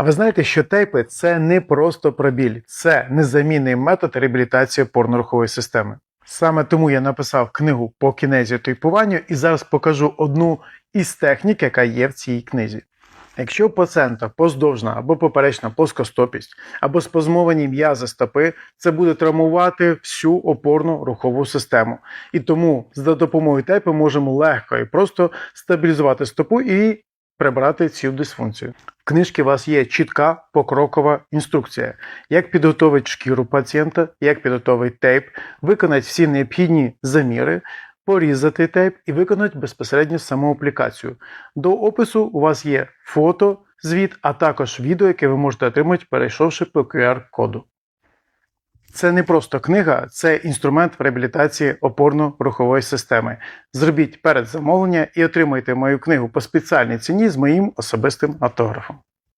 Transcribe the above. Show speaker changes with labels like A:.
A: А ви знаєте, що тейпи це не просто про біль, це незамінний метод реабілітації опорно-рухової системи. Саме тому я написав книгу по кінезі тейпуванню і зараз покажу одну із технік, яка є в цій книзі. Якщо у пацієнта поздовжна або поперечна плоскостопість, або спазмовані м'язи стопи, це буде травмувати всю опорну рухову систему. І тому за допомогою тейпу можемо легко і просто стабілізувати стопу і прибрати цю дисфункцію. В книжці у вас є чітка покрокова інструкція, як підготовити шкіру пацієнта, як підготовити тейп, виконати всі необхідні заміри, порізати тейп і виконати безпосередньо саму аплікацію. До опису у вас є фото, звіт, а також відео, яке ви можете отримати, перейшовши по QR-коду. Це не просто книга, це інструмент реабілітації опорно-рухової системи. Зробіть передзамовлення і отримайте мою книгу по спеціальній ціні з моїм особистим автографом.